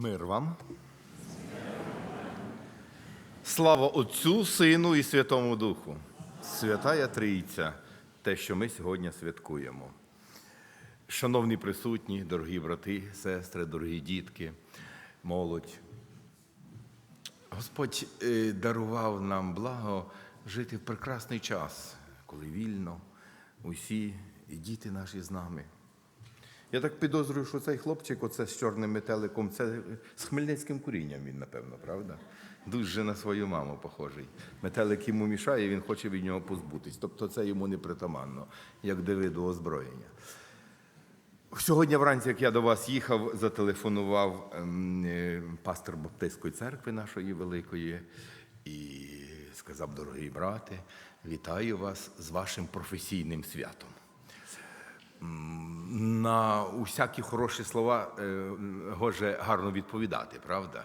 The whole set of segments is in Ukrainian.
Мир вам. Слава Отцю, Сину і Святому Духу. Святая Трійця, те, що ми сьогодні святкуємо. Шановні присутні, дорогі брати, сестри, дорогі дітки, молодь. Господь е, дарував нам благо жити в прекрасний час, коли вільно, усі і діти наші з нами. Я так підозрюю, що цей хлопчик, оце з чорним метеликом, це з хмельницьким курінням він, напевно, правда? Дуже на свою маму похожий. Метелик йому мішає, він хоче від нього позбутись. Тобто це йому не притаманно, як Давиду озброєння. Сьогодні вранці, як я до вас їхав, зателефонував ем, е, пастор Баптистської церкви нашої великої і сказав, дорогий брате, вітаю вас з вашим професійним святом. На усякі хороші слова е, гоже гарно відповідати, правда?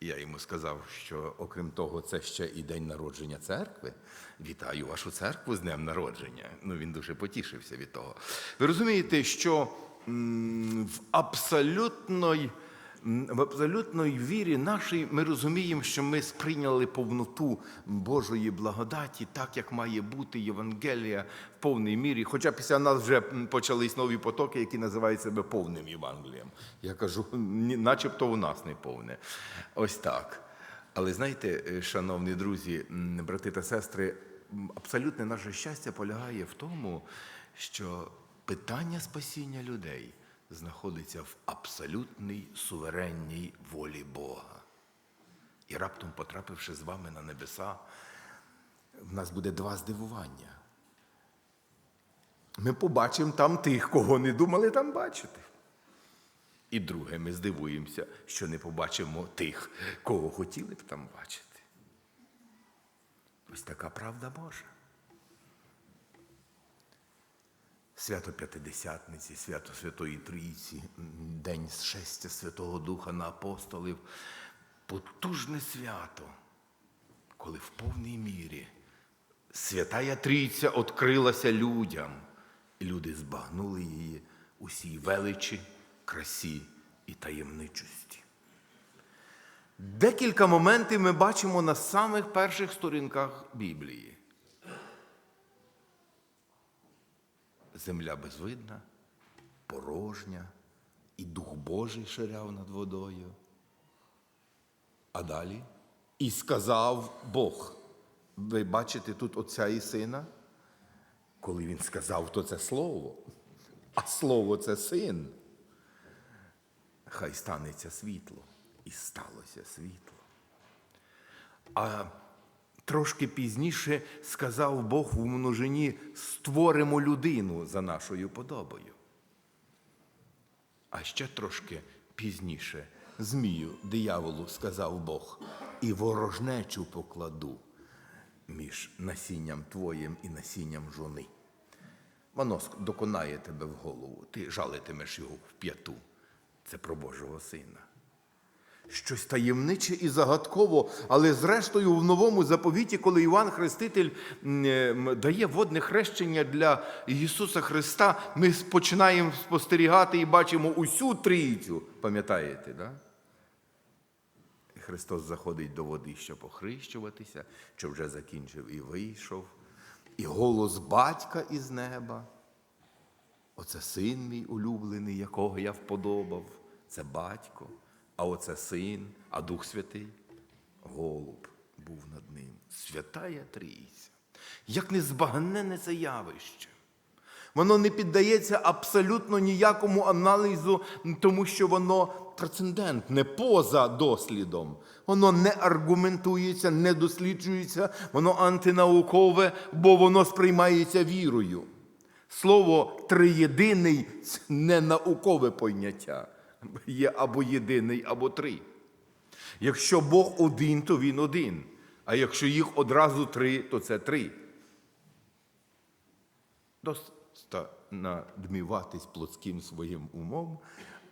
Я йому сказав, що окрім того, це ще і день народження церкви. Вітаю вашу церкву з днем народження. Ну він дуже потішився від того. Ви розумієте, що в абсолютної. В абсолютної вірі нашій ми розуміємо, що ми сприйняли повноту Божої благодаті, так як має бути Євангелія в повній мірі. Хоча після нас вже почались нові потоки, які називають себе повним Євангелієм. Я кажу, начебто у нас не повне. Ось так. Але знаєте, е, шановні друзі, брати та сестри, абсолютне наше щастя полягає в тому, що питання спасіння людей знаходиться в абсолютній суверенній волі Бога. І раптом, потрапивши з вами на небеса, в нас буде два здивування. Ми побачимо там тих, кого не думали там бачити. І друге, ми здивуємося, що не побачимо тих, кого хотіли б там бачити. Ось така правда Божа. Свято П'ятидесятниці, свято Святої Трійці, День шестя Святого Духа на апостолів. Потужне свято, коли в повній мірі Святая Трійця відкрилася людям, і люди збагнули її усій величі, красі і таємничості. Декілька моментів ми бачимо на самих перших сторінках Біблії. Земля безвидна, порожня, і Дух Божий ширяв над водою. А далі і сказав Бог. Ви бачите тут отця і сина? Коли він сказав, то це слово, а слово це син. Хай станеться світло. І сталося світло. А трошки пізніше сказав Бог у множині створимо людину за нашою подобою. А ще трошки пізніше Змію, дияволу, сказав Бог, і ворожнечу покладу між насінням твоїм і насінням жони. Воно доконає тебе в голову, ти жалитимеш його в п'яту. Це про Божого Сина. Щось таємниче і загадково, але зрештою в новому заповіті, коли Іван Хреститель дає водне хрещення для Ісуса Христа, ми починаємо спостерігати і бачимо усю трійцю. Пам'ятаєте, да? Христос заходить до води, щоб охрещуватися, що вже закінчив і вийшов. І голос батька із неба. Оце син мій улюблений, якого я вподобав. Це батько, а оце син, а Дух Святий. Голуб був над ним. Святая Трійця. Як незбагненне це явище. Воно не піддається абсолютно ніякому аналізу, тому що воно трансцендентне, поза дослідом. Воно не аргументується, не досліджується, воно антинаукове, бо воно сприймається вірою. Слово триєдиний це не наукове поняття. Є або єдиний, або три. Якщо Бог один, то він один. А якщо їх одразу три, то це три. Доста надміватись плотським своїм умом,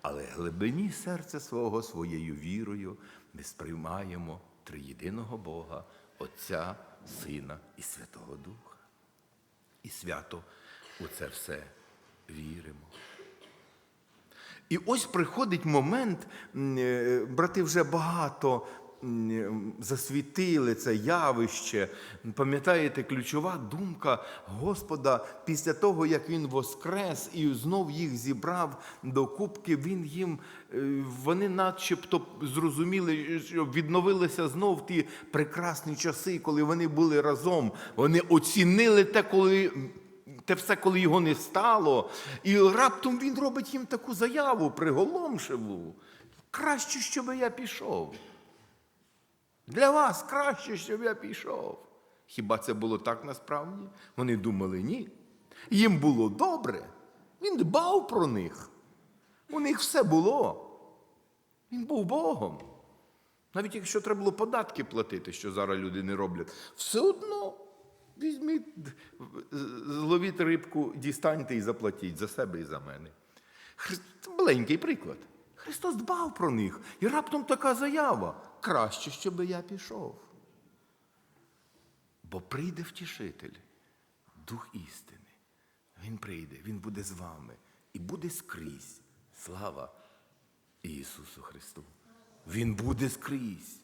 але глибині серця свого своєю вірою ми сприймаємо триєдиного Бога, Отця, Сина і Святого Духа. І свято у це все віримо. І ось приходить момент, е, брати вже багато засвітили це явище. Пам'ятаєте, ключова думка Господа після того, як Він воскрес і знов їх зібрав до кубки, Він їм, е, вони начебто зрозуміли, що відновилися знов ті прекрасні часи, коли вони були разом. Вони оцінили те, коли те все, коли його не стало, і раптом він робить їм таку заяву приголомшиву. Краще, щоб я пішов. Для вас краще, щоб я пішов. Хіба це було так насправді? Вони думали ні. Їм було добре. Він дбав про них. У них все було. Він був Богом. Навіть якщо треба було податки платити, що зараз люди не роблять, все одно візьміть, зловіть рибку, дістаньте і заплатіть за себе і за мене. Це маленький приклад. Христос дбав про них. І раптом така заява. Краще, щоб я пішов. Бо прийде втішитель, Дух істини. Він прийде, Він буде з вами і буде скрізь. Слава Ісусу Христу. Він буде скрізь.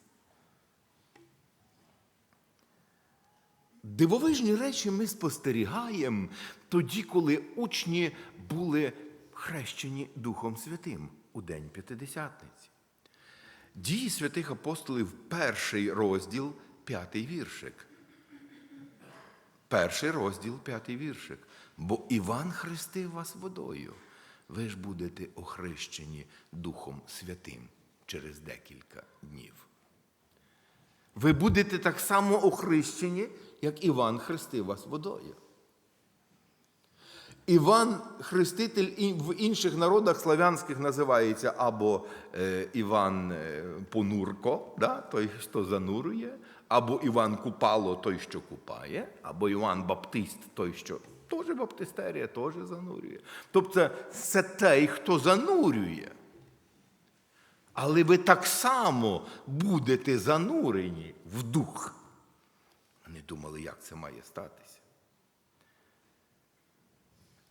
Дивовижні речі ми спостерігаємо тоді, коли учні були хрещені Духом Святим у День П'ятидесятниці. Дії святих апостолів, перший розділ, п'ятий віршик. Перший розділ, п'ятий віршик. Бо Іван хрестив вас водою. Ви ж будете охрещені Духом Святим через декілька днів. Ви будете так само охрещені, як Іван хрестив вас водою. Іван Хреститель в інших народах славянських називається або е, Іван е, Понурко, да, той, хто занурує, або Іван Купало, той, що купає, або Іван Баптист, той, що теж баптистерія, теж занурює. Тобто це той, хто занурює. Але ви так само будете занурені в дух. Думали, як це має статися.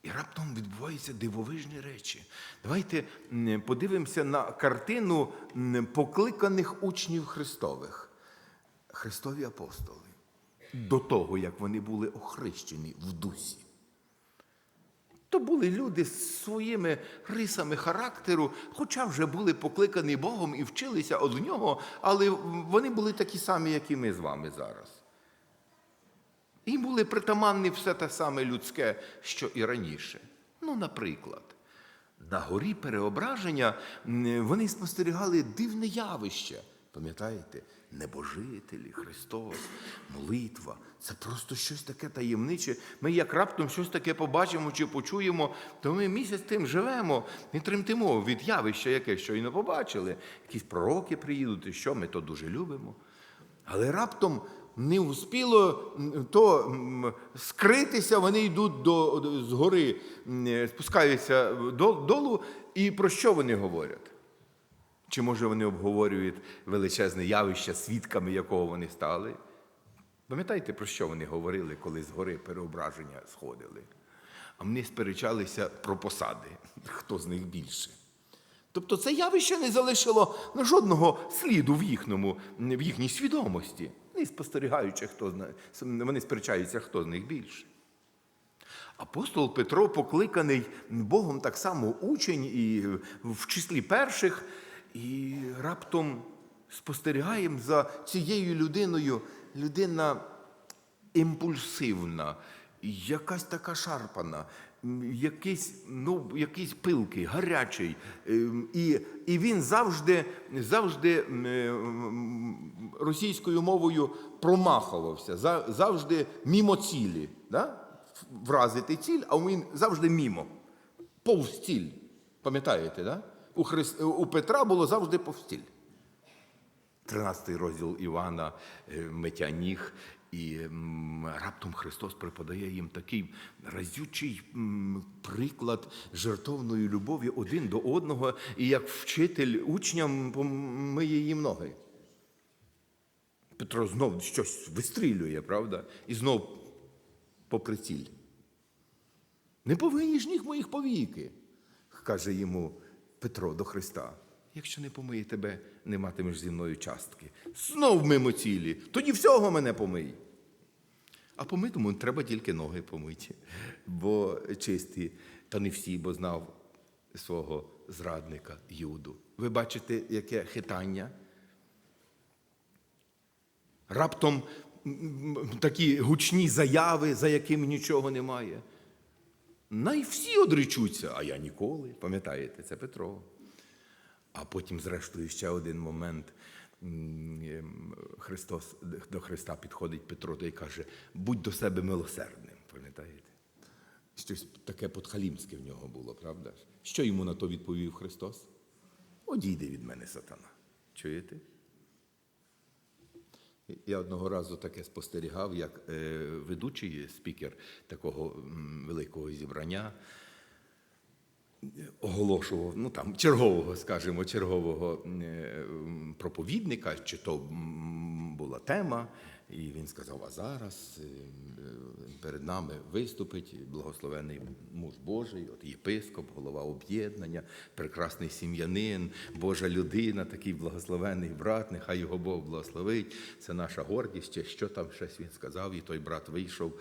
І раптом відбуваються дивовижні речі. Давайте подивимося на картину покликаних учнів Христових. Христові апостоли. До того, як вони були охрещені в дусі. То були люди з своїми рисами характеру, хоча вже були покликані Богом і вчилися від нього, але вони були такі самі, як і ми з вами зараз. Їм були притаманні все те саме людське, що і раніше. Ну, наприклад, на горі переображення вони спостерігали дивне явище. Пам'ятаєте? Небожителі, Христос, молитва. Це просто щось таке таємниче. Ми як раптом щось таке побачимо чи почуємо, то ми місяць тим живемо і тремтимо від явища, яке щойно побачили. Якісь пророки приїдуть, і що ми то дуже любимо. Але раптом не успіло то скритися, вони йдуть до, до- з гори, спускаються до- долу, і про що вони говорять? Чи може вони обговорюють величезне явище, свідками якого вони стали? Пам'ятаєте, про що вони говорили, коли з гори переображення сходили? А вони сперечалися про посади, хто з них більше. Тобто це явище не залишило жодного сліду в, їхньому, в їхній свідомості. Не спостерігаючи, хто зна- вони сперечаються, хто з них більше. Апостол Петро покликаний Богом так само учень і в числі перших, і раптом спостерігаємо за цією людиною. Людина імпульсивна, якась така шарпана, якийсь, ну, якийсь пилкий, гарячий. Ем, І, і він завжди, завжди російською мовою промахувався, завжди мімо цілі. Да? Вразити ціль, а він завжди мімо. Повз ціль. Пам'ятаєте, да? у, Хрис... у Петра було завжди повз ціль. 13 розділ Івана е, миття ніг, і раптом Христос преподає їм такий разючий приклад жертовної любові один до одного, і як вчитель учням помиє їм ноги. Петро знов щось вистрілює, правда? І знов попри ціль. Не повинні ж ніг моїх повіки, каже йому Петро до Христа. Якщо не помиє тебе, не матимеш зі мною частки. Знов мимо цілі, тоді всього мене помий. А помитому треба тільки ноги помиті, бо чисті, та не всі, бо знав свого зрадника Юду. Ви бачите, яке хитання? Раптом такі гучні заяви, за якими нічого немає. Най всі одречуться, а я ніколи. Пам'ятаєте, це Петро. А потім, зрештою, ще один момент. Ем, Христос до Христа підходить Петро та й каже: будь до себе милосердним. Пам'ятаєте? Щось таке подхалімське в нього було, правда? Що йому на то відповів Христос? Одійди від мене, сатана. Чуєте? Я одного разу таке спостерігав, як е, ведучий спікер такого великого зібрання оголошував, ну там чергового, скажімо, чергового е, проповідника, чи то була тема, і він сказав: а зараз е, е, перед нами виступить благословений муж Божий, от єпископ, голова об'єднання, прекрасний сім'янин, Божа людина, такий благословений брат, нехай його Бог благословить. Це наша гордість. Що там щось він сказав, і той брат вийшов.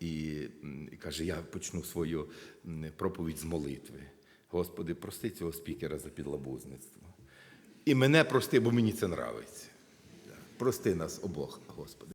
І, і каже: я почну свою проповідь з молитви. Господи, прости цього спікера за підлабузництво. І мене прости, бо мені це нравиться. Прости нас обох, Господи.